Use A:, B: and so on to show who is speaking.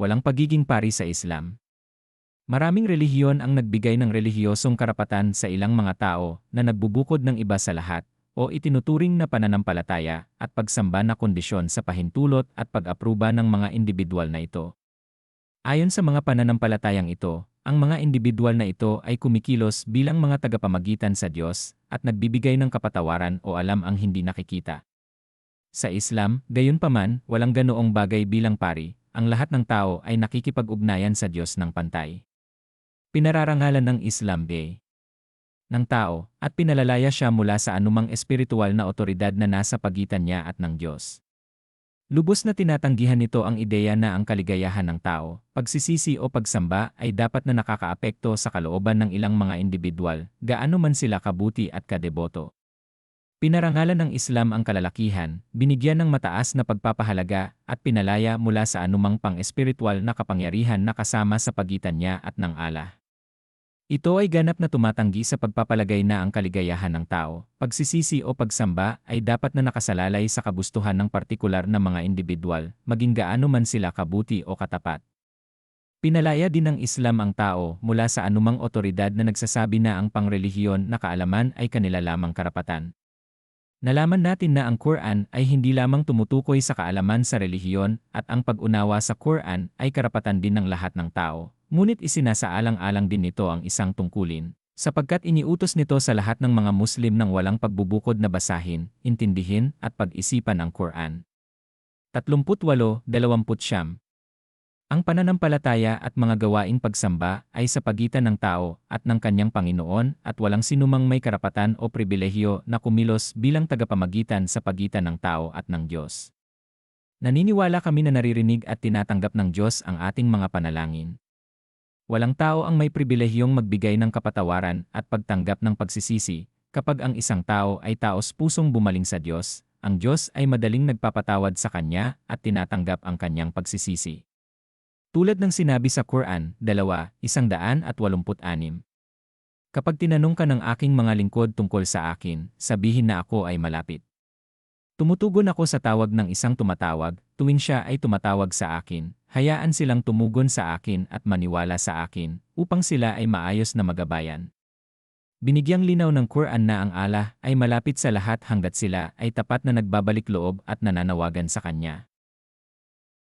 A: walang pagiging pari sa Islam. Maraming relihiyon ang nagbigay ng relihiyosong karapatan sa ilang mga tao na nagbubukod ng iba sa lahat o itinuturing na pananampalataya at pagsamba na kondisyon sa pahintulot at pag-apruba ng mga individual na ito. Ayon sa mga pananampalatayang ito, ang mga individual na ito ay kumikilos bilang mga tagapamagitan sa Diyos at nagbibigay ng kapatawaran o alam ang hindi nakikita. Sa Islam, gayunpaman, walang ganoong bagay bilang pari, ang lahat ng tao ay nakikipag-ugnayan sa Diyos ng pantay. Pinararangalan ng Islam Day ng tao at pinalalaya siya mula sa anumang espiritual na otoridad na nasa pagitan niya at ng Diyos. Lubos na tinatanggihan nito ang ideya na ang kaligayahan ng tao, pagsisisi o pagsamba ay dapat na nakakaapekto sa kalooban ng ilang mga individual, gaano man sila kabuti at kadeboto. Pinarangalan ng Islam ang kalalakihan, binigyan ng mataas na pagpapahalaga at pinalaya mula sa anumang pang-espiritual na kapangyarihan na kasama sa pagitan niya at ng Allah. Ito ay ganap na tumatanggi sa pagpapalagay na ang kaligayahan ng tao, pagsisisi o pagsamba ay dapat na nakasalalay sa kabustuhan ng partikular na mga individual, maging gaano man sila kabuti o katapat. Pinalaya din ng Islam ang tao mula sa anumang otoridad na nagsasabi na ang pangrelihiyon na kaalaman ay kanila lamang karapatan. Nalaman natin na ang Quran ay hindi lamang tumutukoy sa kaalaman sa relihiyon at ang pag-unawa sa Quran ay karapatan din ng lahat ng tao, Ngunit isinasaalang-alang din nito ang isang tungkulin, sapagkat iniutos nito sa lahat ng mga Muslim ng walang pagbubukod na basahin, intindihin at pag-isipan ang Quran. 38-20 Ang pananampalataya at mga gawaing pagsamba ay sa pagitan ng tao at ng kanyang Panginoon at walang sinumang may karapatan o pribilehyo na kumilos bilang tagapamagitan sa pagitan ng tao at ng Diyos. Naniniwala kami na naririnig at tinatanggap ng Diyos ang ating mga panalangin. Walang tao ang may pribilehyong magbigay ng kapatawaran at pagtanggap ng pagsisisi. Kapag ang isang tao ay taos pusong bumaling sa Diyos, ang Diyos ay madaling nagpapatawad sa kanya at tinatanggap ang kanyang pagsisisi. Tulad ng sinabi sa Quran, 2:186. Kapag tinanong ka ng aking mga lingkod tungkol sa akin, sabihin na ako ay malapit. Tumutugon ako sa tawag ng isang tumatawag, tuwing siya ay tumatawag sa akin, hayaan silang tumugon sa akin at maniwala sa akin, upang sila ay maayos na magabayan. Binigyang linaw ng Quran na ang Allah ay malapit sa lahat hanggat sila ay tapat na nagbabalik loob at nananawagan sa Kanya.